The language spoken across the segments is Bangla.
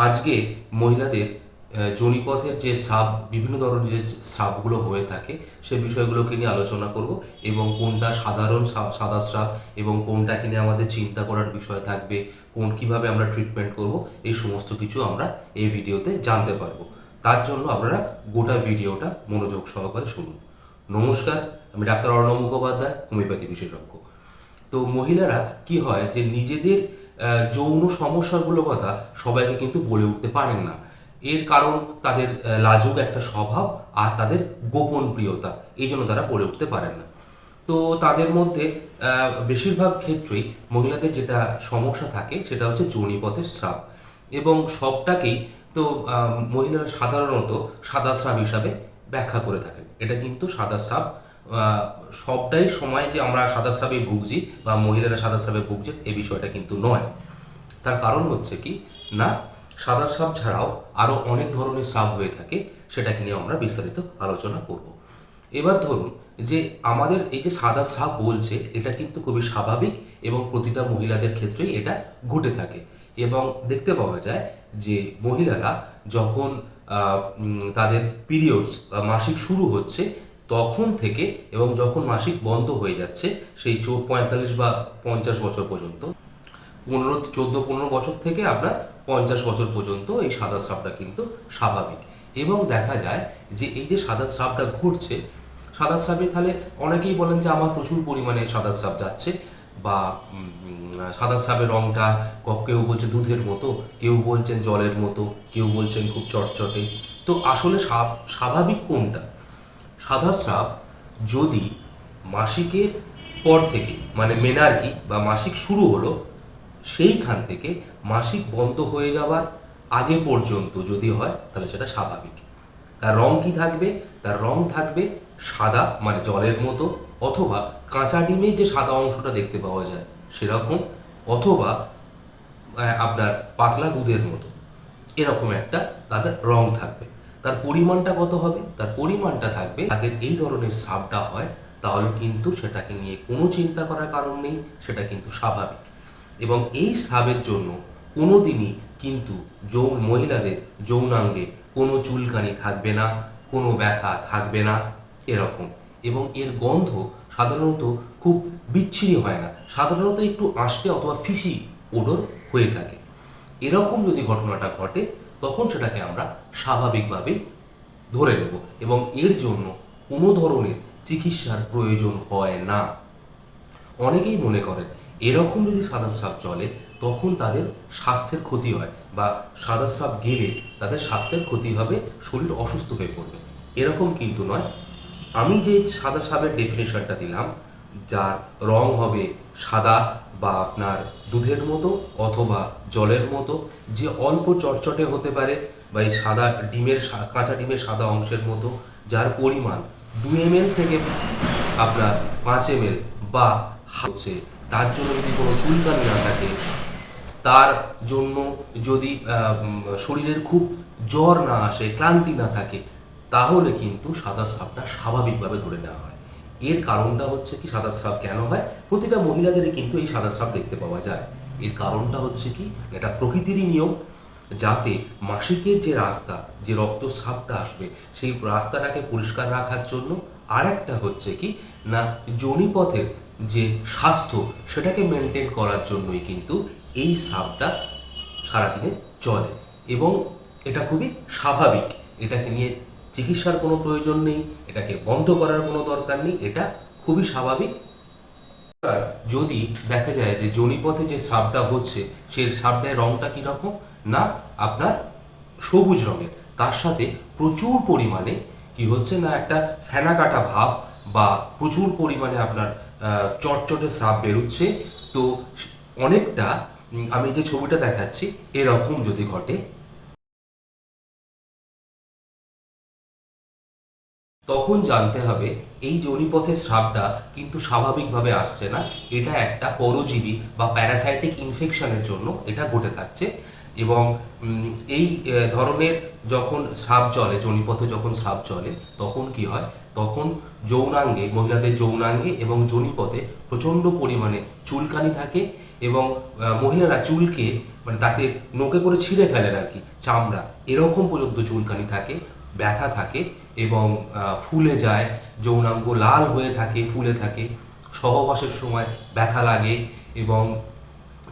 আজকে মহিলাদের আহ, যোনিপথের যে সাব বিভিন্ন ধরনের যে সাবগুলো হয়ে থাকে সে বিষয়গুলোকে নিয়ে আলোচনা করব এবং কোনটা সাধারণ সা- সাদা স্রাব এবং কোনটাকে নিয়ে আমাদের চিন্তা করার বিষয় থাকবে কোন কীভাবে আমরা ট্রিটমেন্ট করব এই সমস্ত কিছু আমরা এই ভিডিওতে জানতে পারব। তার জন্য আপনারা গোটা ভিডিওটা মনোযোগ সহকারে শুনুন। নমস্কার আমি ডাক্তার অর্ণব মুখোপাধ্যায় হোমিওপ্যাথি বিশেষজ্ঞ। তো মহিলারা কি হয় যে নিজেদের যৌন সমস্যাগুলো কথা, সবাইকে কিন্তু বলে উঠতে পারেন না। এর কারণ তাদের লাজুক একটা স্বভাব আর তাদের গোপন প্রিয়তা, এই জন্য তারা বলে উঠতে পারেন না। তো তাদের মধ্যে বেশিরভাগ ক্ষেত্রেই মহিলাদের যেটা সমস্যা থাকে, সেটা হচ্ছে যোনিপথের স্রাব। এবং সবটাকেই তো মহিলারা সাধারণত সাদা স্রাব হিসাবে ব্যাখ্যা করে থাকেন। এটা কিন্তু সাদা স্রাব সবটাই সময় যে আমরা সাদা স্রাবে ভুগছি বা মহিলারা সাদা স্রাবে ভুগছে এই বিষয়টা কিন্তু নয়। তার কারণ হচ্ছে কি? না, সাদা সাপ ছাড়াও আরও অনেক ধরনের সাপ হয়ে থাকে, সেটাকে নিয়ে আমরা বিস্তারিত আলোচনা করব। এবার ধরুন যে আমাদের এই যে সাদা সাপ বলছে, এটা কিন্তু খুবই স্বাভাবিক এবং প্রতিটা মহিলাদের ক্ষেত্রেই এটা ঘটে থাকে। এবং দেখতে পাওয়া যায় যে মহিলারা যখন তাদের পিরিয়ডস বা মাসিক শুরু হচ্ছে তখন থেকে এবং যখন মাসিক বন্ধ হয়ে যাচ্ছে, সেই চো পঁয়তাল্লিশ বা পঞ্চাশ বছর পর্যন্ত। পনেরো, চোদ্দ, পনেরো বছর থেকে আপনার পঞ্চাশ বছর পর্যন্ত এই সাদা স্রাবটা কিন্তু স্বাভাবিক। এবং দেখা যায় যে এই যে সাদা স্রাবটা ঘটছে সাদা স্রাবে তাহলে অনেকেই বলেন যে আমার প্রচুর পরিমাণে সাদা স্রাব যাচ্ছে বা সাদা স্রাবের রঙটা কেউ বলছে দুধের মতো, কেউ বলছেন জলের মতো, কেউ বলছেন খুব চটচটে। তো আসলে স্বাভ- স্বাভাবিক কোনটা? সাদা স্রাব যদি মাসিকের পর থেকে মানে মেনার্কি বা মাসিক শুরু হলো, সেইখান থেকে মাসিক বন্ধ হয়ে যাওয়ার আগে পর্যন্ত যদি হয়, তাহলে সেটা স্বাভাবিক। তার রং কি থাকবে? তার রং থাকবে সাদা মানে জলের মতো, অথবা কাঁচা ডিমে যে সাদা অংশটা দেখতে পাওয়া যায়, সেরকম, অথবা আপনার পাতলা দুধের মতো। এরকম একটা তাদের রং থাকবে। তার পরিমাণটা কত হবে? তার পরিমাণটা থাকবে তাদের এই ধরনের সাপটা হয়, তাহলে কিন্তু সেটাকে নিয়ে কোনো চিন্তা করার কারণ নেই, সেটা কিন্তু স্বাভাবিক। এবং এই স্রাবের জন্য কোনো দিনই কিন্তু যৌন, মহিলাদের যৌনাঙ্গে কোনো চুলকানি থাকবে না, কোনো ব্যথা থাকবে না, এরকম। এবং এর গন্ধ সাধারণত খুব বিচ্ছিরি হয় না, সাধারণত একটু আঁশটে অথবা ফিসি ওডর হয়ে থাকে। এরকম যদি ঘটনাটা ঘটে তখন সেটাকে আমরা স্বাভাবিকভাবে ধরে নেব এবং এর জন্য কোনো ধরনের চিকিৎসার প্রয়োজন হয় না। অনেকেই মনে করেন, এরকম যদি সাদা সাপ চলে, তখন তাদের স্বাস্থ্যের ক্ষতি হয় বা সাদা সাপ গেলে তাদের স্বাস্থ্যের ক্ষতি হবে, শরীর অসুস্থ হয়ে পড়বে। এরকম কিন্তু নয়। আমি যে সাদা সাপের ডেফিনেশনটা দিলাম যার রং হবে সাদা বা আপনার দুধের মতো অথবা জলের মতো, যে অল্প চটচটে হতে পারে বা এই সাদা ডিমের কাঁচা ডিমের সাদা অংশের মতো, যার পরিমাণ দু এম থেকে আপনার পাঁচ এম এল বা হচ্ছে, তার জন্য যদি কোনো চুলকানি না থাকে, তার জন্য যদি শরীরের খুব জ্বর না আসে, ক্লান্তি না থাকে, তাহলে কিন্তু সাদা সাপটা স্বাভাবিকভাবে ধরে নেওয়া হয়। এর কারণটা হচ্ছে কি সাদা স্রাব কেন হয়? প্রতিটা মহিলাদেরই কিন্তু এই সাদা স্রাব দেখতে পাওয়া যায়। এর কারণটা হচ্ছে কি? এটা প্রকৃতিরই নিয়ম যাতে মাসিকের যে রাস্তা, যে রক্তস্রাবটা আসবে, সেই রাস্তাটাকে পরিষ্কার রাখার জন্য আর একটা হচ্ছে কি? না যোনিপথের যে স্বাস্থ্য, সেটাকে মেনটেন করার জন্যই কিন্তু এই স্রাবটা সারাদিনে চলে। এবং এটা খুবই স্বাভাবিক। এটাকে নিয়ে চিকিৎসার কোনো প্রয়োজন নেই, এটাকে বন্ধ করার কোনো দরকার নেই, এটা খুবই স্বাভাবিক। যদি দেখা যায় যে জনিপথে যে সাপটা হচ্ছে সেই সাপটার রংটা কীরকম? না, আপনার সবুজ রঙের। তার সাথে প্রচুর পরিমাণে কি হচ্ছে না, একটা ফেনা কাটা ভাব বা প্রচুর পরিমাণে আপনার চটচটে সাপ বেরোচ্ছে। তো অনেকটা আমি যে ছবিটা দেখাচ্ছি, এরকম যদি ঘটে তখন জানতে হবে এই জনিপথের স্রাবটা কিন্তু স্বাভাবিকভাবে আসছে না। এটা একটা পরজীবী বা প্যারাসাইটিক ইনফেকশনের জন্য এটা ঘটে থাকছে এবং এই ধরনের যখন স্রাব চলে, জনিপথে যখন স্রাব চলে, তখন কি হয়? তখন যৌনাঙ্গে, মহিলাদের যৌনাঙ্গে এবং জনিপথে প্রচণ্ড পরিমাণে চুলকানি থাকে এবং মহিলারা চুলকে মানে তাতে নোকে করে ছিঁড়ে ফেলেন আর কি, চামড়া। এরকম পর্যন্ত চুলকানি থাকে। ব্যথা থাকে এবং ফুলে যায় যৌনাঙ্গ লাল হয়ে থাকে ফুলে থাকে। সহবাসের সময় ব্যথা লাগে এবং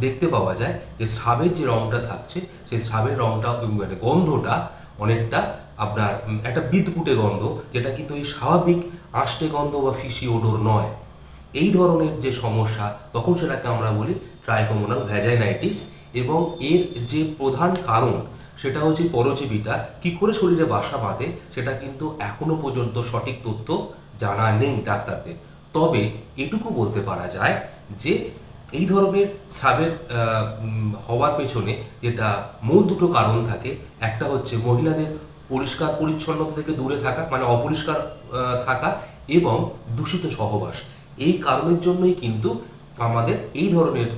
দেখতে পাওয়া যায় যে সাবের যে রংটা থাকছে সেই সাবের উম, মানে গন্ধটা অনেকটা আপনার একটা বিদপুটে গন্ধ যেটা কিন্তু এই স্বাভাবিক আষ্টে গন্ধ বা ফিসি ওডোর নয়। এই ধরনের যে সমস্যা তখন সেটাকে আমরা বলি ট্রাইকোমোনাল ভ্যাজাইনাইটিস এবং এর যে প্রধান কারণ সেটা হচ্ছে পরজীবিটা কি করে শরীরে বাসা বাঁধে, সেটা কিন্তু এখনও পর্যন্ত সঠিক তথ্য জানা নেই ডাক্তারদের। তবে এটুকু বলতে পারা যায় যে, এই ধরনের সাবের হওয়ার পেছনে যেটা মূল দুটো কারণ থাকে, একটা হচ্ছে মহিলাদের পরিষ্কার পরিচ্ছন্নতা থেকে দূরে থাকা মানে অপরিষ্কার থাকা এবং দূষিত সহবাস। এই কারণের জন্যই কিন্তু আমাদের এই ধরনের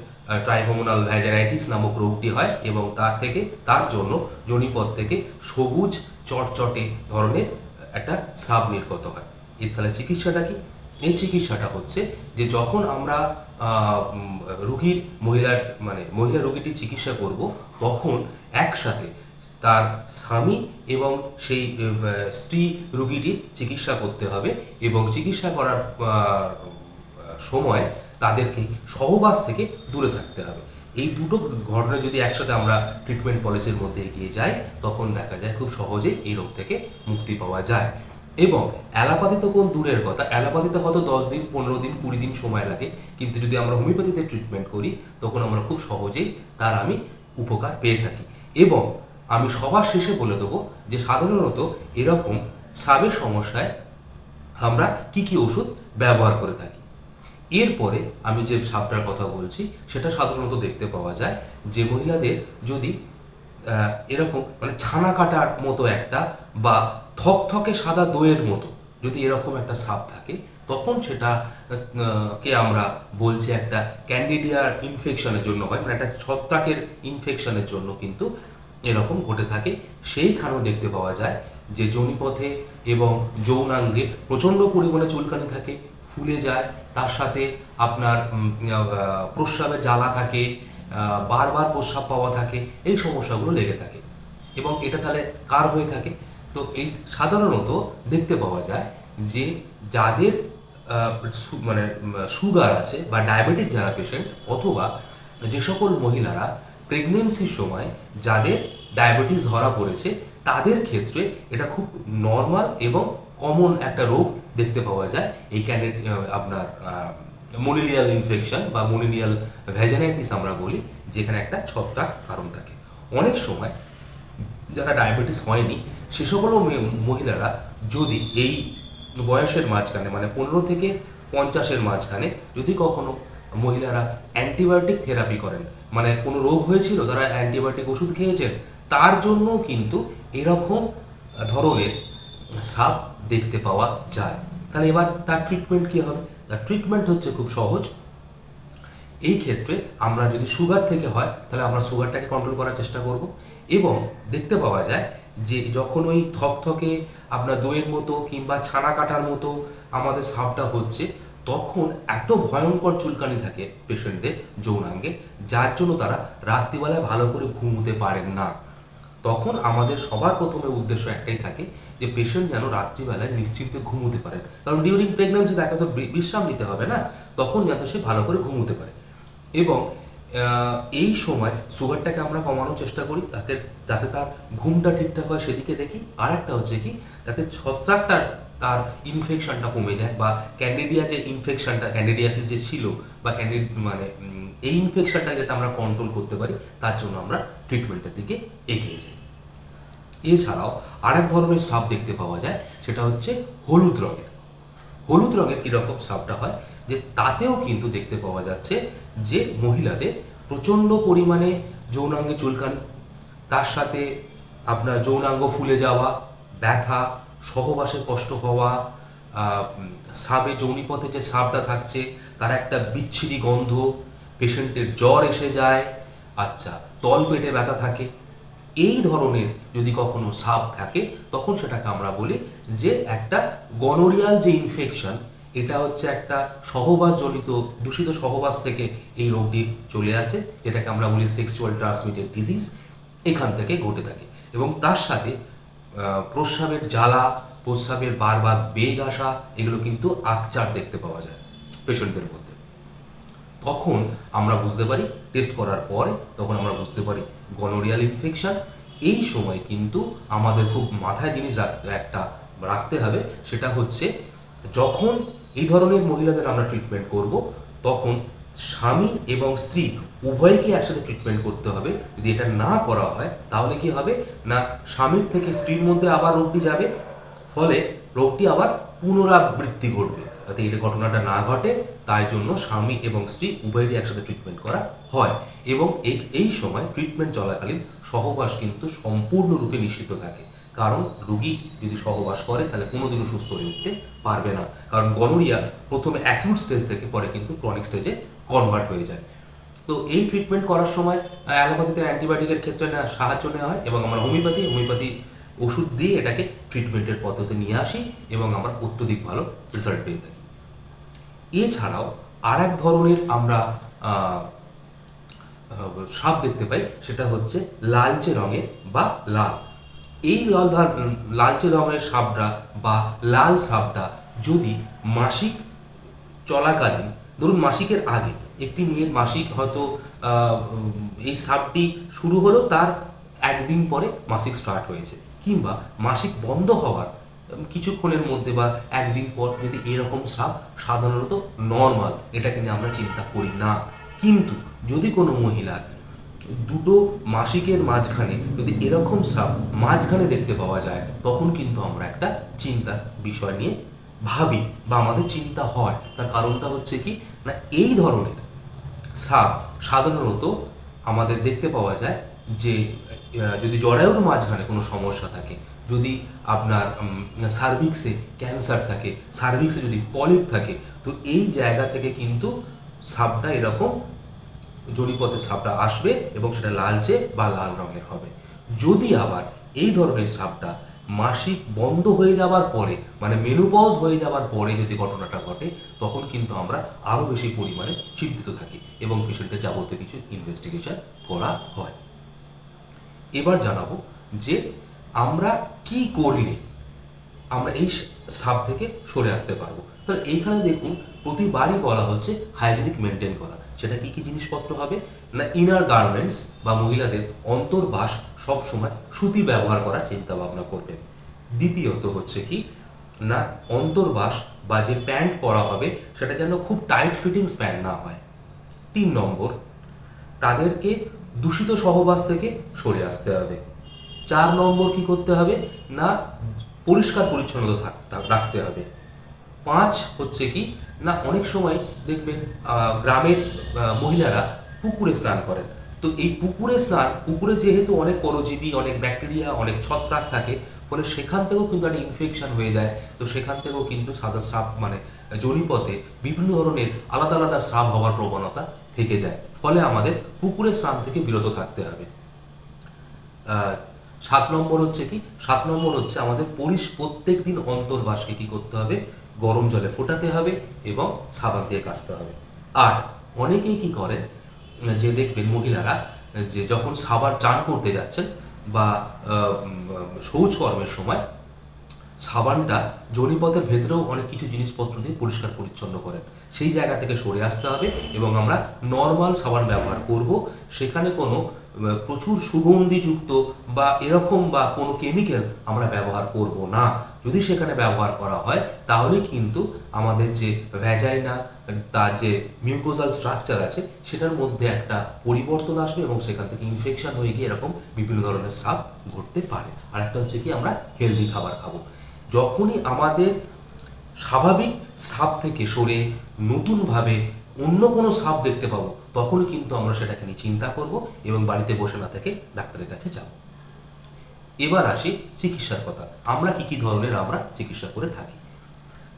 ট্রাইহোমোনাল ভ্যাজানাইটিস নামক রোগটি হয় এবং তার থেকে, তার জন্য জনিপথ থেকে সবুজ, চটচটে ধরনের একটা সাব নির্গত হয়। এর তাহলে চিকিৎসাটা কি? এই চিকিৎসাটা হচ্ছে যে যখন আমরা রুগীর, মহিলার মানে মহিলা রোগীটির চিকিৎসা করব, তখন একসাথে তার স্বামী এবং সেই স্ত্রী রোগীটির চিকিৎসা করতে হবে এবং চিকিৎসা করার সময় তাদেরকে সহবাস থেকে দূরে থাকতে হবে। এই দুটো ঘটনা যদি একসাথে আমরা ট্রিটমেন্ট পলিসির মধ্যে এগিয়ে যাই, তখন দেখা যায় খুব সহজেই এই রোগ থেকে মুক্তি পাওয়া যায়। এবং অ্যালোপ্যাথি তো কোন দূরের কথা অ্যালোপ্যাথিতে হয়তো দশ দিন, পনেরো দিন, কুড়ি দিন সময় লাগে। কিন্তু যদি আমরা হোমিওপ্যাথিতে ট্রিটমেন্ট করি, তখন আমরা খুব সহজেই তার আমি উপকার পেয়ে থাকি। এবং আমি সবার শেষে বলে দেবো যে সাধারণত এরকম সাবের সমস্যায় আমরা কি কি ওষুধ ব্যবহার করে থাকি। এরপরে আমি যে সাপটার কথা বলছি, সেটা সাধারণত দেখতে পাওয়া যায় যে মহিলাদের যদি এরকম মানে ছানা কাটার মতো একটা বা থকথকে সাদা দইয়ের মতো যদি এরকম একটা সাপ থাকে, তখন সেটা কে আমরা বলছি একটা ক্যান্ডিডিয়ার ইনফেকশনের জন্য হয় মানে একটা ছত্রাকের ইনফেকশনের জন্য কিন্তু এরকম ঘটে থাকে। সেইখানেও দেখতে পাওয়া যায় যে যোনিপথে এবং যৌনাঙ্গে প্রচণ্ড পরিমাণে চুলকানি থাকে। ফুলে যায়, তার সাথে আপনার প্রস্রাবে জ্বালা থাকে বারবার প্রস্রাব পাওয়া থাকে, এই সমস্যাগুলো লেগে থাকে। এবং এটা তাহলে কার হয়ে থাকে? তো এই সাধারণত দেখতে পাওয়া যায় যে যাদের মানে সুগার আছে বা ডায়াবেটিক যারা পেশেন্ট অথবা যে সকল মহিলারা প্রেগনেন্সির সময় যাদের ডায়াবেটিস ধরা পড়েছে, তাদের ক্ষেত্রে এটা খুব নর্মাল এবং কমন একটা রোগ দেখতে পাওয়া যায়, এই ক্যানে আপনার মনিলিয়াল ইনফেকশন বা মনিলিয়াল ভ্যাজানাইটিস আমরা বলি, যেখানে একটা ছত্রাক কারণ থাকে। অনেক সময় যারা ডায়াবেটিস হয়নি, সে সকলও মহিলারা যদি এই বয়সের মাঝখানে মানে পনেরো থেকে পঞ্চাশের মাঝখানে যদি কখনো মহিলারা অ্যান্টিবায়োটিক থেরাপি করেন মানে কোনো রোগ হয়েছিল, তারা অ্যান্টিবায়োটিক ওষুধ খেয়েছেন, তার জন্য কিন্তু এরকম ধরনের সাপ দেখতে পাওয়া যায়। তাহলে এবার তার ট্রিটমেন্ট কী হবে? তার ট্রিটমেন্ট হচ্ছে খুব সহজ। এই ক্ষেত্রে আমরা যদি সুগার থেকে হয়, তাহলে আমরা সুগারটাকে কন্ট্রোল করার চেষ্টা করব। এবং দেখতে পাওয়া যায় যে যখন ওই থকথকে আপনার দইয়ের মতো কিংবা ছানা কাটার মতো আমাদের সাপটা হচ্ছে, তখন এত ভয়ঙ্কর চুলকানি থাকে পেশেন্টদের যৌনাঙ্গে, যার জন্য তারা রাত্রিবেলায় ভালো করে ঘুমোতে পারেন না। তখন আমাদের সবার প্রথমে উদ্দেশ্য একটাই থাকে যে পেশেন্ট যেন রাত্রিবেলায় নিশ্চিন্তে ঘুমোতে পারেন কারণ ডিউরিং প্রেগনেন্সি তাকে তো বিশ্রাম নিতে হবে না, তখন যাতে সে ভালো করে ঘুমোতে পারে। এবং এই সময় সুগারটাকে আমরা কমানোর চেষ্টা করি যাতে যাতে তার ঘুমটা ঠিকঠাক হয় সেদিকে দেখি। আর একটা হচ্ছে কি, যাতে ছত্রাকটার তার ইনফেকশনটা কমে যায় বা ক্যান্ডিডিয়া যে ইনফেকশনটা ক্যান্ডিডিয়াসিস যে ছিল বা ক্যান্ডি মানে এই ইনফেকশনটা যাতে আমরা কন্ট্রোল করতে পারি, তার জন্য আমরা ট্রিটমেন্টের দিকে এগিয়ে যাই। এছাড়াও আরেক ধরনের সাপ দেখতে পাওয়া যায়, সেটা হচ্ছে হলুদ রঙের। হলুদ রঙের কীরকম সাপটা হয় যে তাতেও কিন্তু দেখতে পাওয়া যাচ্ছে যে মহিলাদের প্রচণ্ড পরিমাণে যৌনাঙ্গে চুলকানি, তার সাথে আপনার যৌনাঙ্গ ফুলে যাওয়া, ব্যথা, সহবাসে কষ্ট হওয়া সাবে যৌনিপথে যে সাপটা থাকছে, তার একটা বিচ্ছিরি গন্ধ, পেশেন্টের জ্বর এসে যায় আচ্ছা তল পেটে ব্যথা থাকে এই ধরনের যদি কখনো সাপ থাকে, তখন সেটাকে আমরা বলি যে একটা গনোরিয়াল যে ইনফেকশন এটা হচ্ছে একটা সহবাসজনিত, দূষিত সহবাস থেকে এই রোগটি চলে আসে, যেটাকে আমরা বলি সেক্সুয়াল ট্রান্সমিটেড ডিজিজ এখান থেকে ঘটে থাকে। এবং তার সাথে প্রস্রাবের জ্বালা, প্রস্রাবের বারবার বেগ আসা, এগুলো কিন্তু আকচার দেখতে পাওয়া যায়, পেশেন্টদের মধ্যে। তখন আমরা বুঝতে পারি টেস্ট করার পরে তখন আমরা বুঝতে পারি গনোরিয়াল ইনফেকশন এই সময় কিন্তু আমাদের খুব মাথায় জিনিস একটা রাখতে হবে, সেটা হচ্ছে যখন এই ধরনের মহিলাদের আমরা ট্রিটমেন্ট করব, তখন স্বামী এবং স্ত্রী উভয়কে একসাথে ট্রিটমেন্ট করতে হবে। যদি এটা না করা হয়, তাহলে কি হবে? না, স্বামীর থেকে স্ত্রীর মধ্যে আবার রোগটি যাবে, ফলে রোগটি আবার পুনরাবৃত্তি ঘটবে। যাতে এই ঘটনাটা না ঘটে তাই জন্য স্বামী এবং স্ত্রী উভয়েরই একসাথে ট্রিটমেন্ট করা হয় এবং এই এই সময় ট্রিটমেন্ট চলাকালীন সহবাস কিন্তু সম্পূর্ণরূপে নিষিদ্ধ থাকে। কারণ রুগী যদি সহবাস করে, তাহলে কোনোদিনও সুস্থ হয়ে উঠতে পারবে না। কারণ গনোরিয়া প্রথমে অ্যাকিউট স্টেজ থেকে পরে কিন্তু ক্রনিক স্টেজে কনভার্ট হয়ে যায়। তো এই ট্রিটমেন্ট করার সময় অ্যালোপ্যাথিতে অ্যান্টিবায়োটিকের ক্ষেত্রে না সাহায্য নেওয়া হয় এবং আমরা হোমিওপ্যাথি হোমিওপ্যাথি ওষুধ দিয়ে এটাকে ট্রিটমেন্টের পদ্ধতি নিয়ে আসি এবং আমরা অত্যধিক ভালো রেজাল্ট পেয়ে থাকি। এছাড়াও আর এক ধরনের আমরা সাপ দেখতে পাই, সেটা হচ্ছে লালচে রঙের বা লাল। এই লাল লালচে রঙের সাপটা বা লাল সাপটা যদি মাসিক চলাকালীন, ধরুন মাসিকের আগে, একটি মেয়ের মাসিক হয়তো এই সাপটি শুরু হলো তার একদিন পরে মাসিক স্টার্ট হয়েছে, কিংবা মাসিক বন্ধ হওয়ার কিছুক্ষণের মধ্যে বা একদিন পর যদি এরকম সাপ সাধারণত নর্মাল এটাকে নিয়ে আমরা চিন্তা করি না। কিন্তু যদি কোনো মহিলা দুটো মাসিকের মাঝখানে যদি এরকম সাপ মাঝখানে দেখতে পাওয়া যায়, তখন কিন্তু আমরা একটা চিন্তার বিষয় নিয়ে ভাবি বা আমাদের চিন্তা হয়। তার কারণটা হচ্ছে কি না, এই ধরনের সাপ সাধারণত আমাদের দেখতে পাওয়া যায় যে যদি জরায়ুর মাঝখানে কোনো সমস্যা থাকে যদি আপনার সার্ভিক্সে ক্যান্সার থাকে সার্ভিক্সে যদি পলিপ থাকে, তো এই জায়গা থেকে কিন্তু সাপটা এরকম জড়িপথের সাপটা আসবে এবং সেটা লালচে বা লাল রঙের হবে। যদি আবার এই ধরনের সাপটা মাসিক বন্ধ হয়ে যাওয়ার পরে মানে মেনুপজ হয়ে যাওয়ার পরে যদি ঘটনাটা ঘটে, তখন কিন্তু আমরা আরও বেশি পরিমাণে চিন্তিত থাকি এবং পেশেন্টের যাবতীয় কিছু ইনভেস্টিগেশন করা হয়। এবার জানাব যে আমরা কি করলে আমরা এই সাপ থেকে সরে আসতে পারব? তাহলে এইখানে দেখুন, প্রতিবারই বলা হচ্ছে হাইজেনিক মেনটেন করা। সেটা কি কি জিনিসপত্র হবে? না ইনার গার্মেন্টস বা মহিলাদের অন্তর্বাস সবসময় সুতি ব্যবহার করার চিন্তা ভাবনা করবেন। দ্বিতীয়ত হচ্ছে কি, না অন্তর্বাস বা যে প্যান্ট পরা হবে, সেটা যেন খুব টাইট ফিটিংস প্যান্ট না হয়। তিন নম্বর, তাদেরকে দূষিত সহবাস থেকে সরে আসতে হবে। চার নম্বর কি করতে হবে? না, পরিষ্কার পরিচ্ছন্নতা থাক- রাখতে হবে। পাঁচ হচ্ছে কি, না, অনেক সময় দেখবেন গ্রামের মহিলারা পুকুরে স্নান করেন। তো এই পুকুরে স্নান, পুকুরে যেহেতু অনেক পরজীবী, অনেক ব্যাকটেরিয়া, অনেক ছত্রাক থাকে, ফলে সেখান থেকেও কিন্তু একটা ইনফেকশন হয়ে যায়। তো সেখান থেকেও কিন্তু সাদা সাপ মানে জড়িপথে বিভিন্ন ধরনের আলাদা আলাদা সাপ হওয়ার প্রবণতা থেকে যায়। ফলে আমাদের পুকুরে স্নান থেকে বিরত থাকতে হবে। সাত নম্বর হচ্ছে কি? সাত নম্বর হচ্ছে আমাদের পরিস প্রত্যেক দিন অন্তর্বাসকে কি করতে হবে, গরম জলে ফোটাতে হবে এবং সাবান দিয়ে কাচতে হবে। আট অনেকেই কি করেন, যে দেখবেন মহিলারা, যে যখন সাবান চান করতে যাচ্ছেন বা শৌচকর্মের সময়, সাবানটা জনিপথের ভেতরেও অনেক কিছু জিনিসপত্র দিয়ে পরিষ্কার পরিচ্ছন্ন করেন। সেই জায়গা থেকে সরে আসতে হবে এবং আমরা নর্মাল সাবান ব্যবহার করব। সেখানে কোনো প্রচুর সুগন্ধিযুক্ত বা এরকম বা কোনো কেমিক্যাল আমরা ব্যবহার করব না। যদি সেখানে ব্যবহার করা হয়, তাহলে কিন্তু আমাদের যে ভ্যাজাইনা তার যে মিউকোজাল স্ট্রাকচার আছে, সেটার মধ্যে একটা পরিবর্তন আসবে এবং সেখান থেকে ইনফেকশন হয়ে গিয়ে এরকম বিভিন্ন ধরনের সাপ ঘটতে পারে। আর একটা হচ্ছে কি, আমরা হেলদি খাবার খাব। যখনই আমাদের স্বাভাবিক সাপ থেকে সরে নতুনভাবে অন্য কোনো সাপ দেখতে পাবো তখনই কিন্তু আমরা সেটাকে নিয়ে চিন্তা করব এবং বাড়িতে বসে না থেকে ডাক্তারের কাছে যাব। এবার আসি চিকিৎসার কথা। আমরা কি কি ধরনের আমরা চিকিৎসা করে থাকি?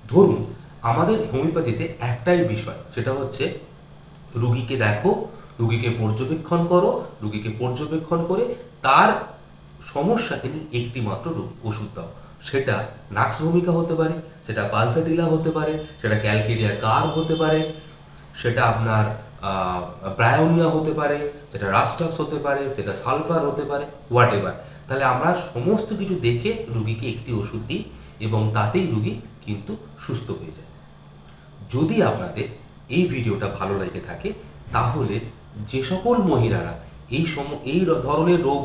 ধরুন, আমাদের হোমিওপ্যাথিতে একটাই বিষয়, সেটা হচ্ছে রুগীকে দেখো, রুগীকে পর্যবেক্ষণ করো, রুগীকে পর্যবেক্ষণ করে তার সমস্যাকে একটি মাত্র ওষুধ দাও। সেটা নাক্স ভূমিকা হতে পারে, সেটা পালসাটিলা হতে পারে, সেটা ক্যালকেরিয়া কার্ভ হতে পারে, সেটা আপনার ব্রায়োনিয়া হতে পারে সেটা রাস্টাক্স হতে পারে সেটা সালফার হতে পারে হোয়াট এভার তাহলে আমরা সমস্ত কিছু দেখে রুগীকে একটি ওষুধ দিই এবং তাতেই রুগী কিন্তু সুস্থ হয়ে যায়। যদি আপনাদের এই ভিডিওটা ভালো লেগে থাকে, তাহলে যে সকল মহিলারা এই সম, এই ধরনের রোগ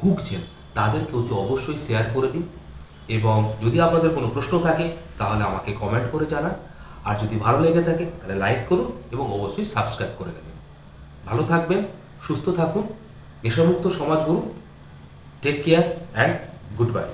ভুগছেন, তাদেরকে অতি অবশ্যই শেয়ার করে দিন। এবং যদি আপনাদের কোনো প্রশ্ন থাকে, তাহলে আমাকে কমেন্ট করে জানান। আর যদি ভালো লেগে থাকে, তাহলে লাইক করুন এবং অবশ্যই সাবস্ক্রাইব করে নেবেন। ভালো থাকবেন, সুস্থ থাকুন, নেশামুক্ত সমাজ গড়ুন। Take care and good bye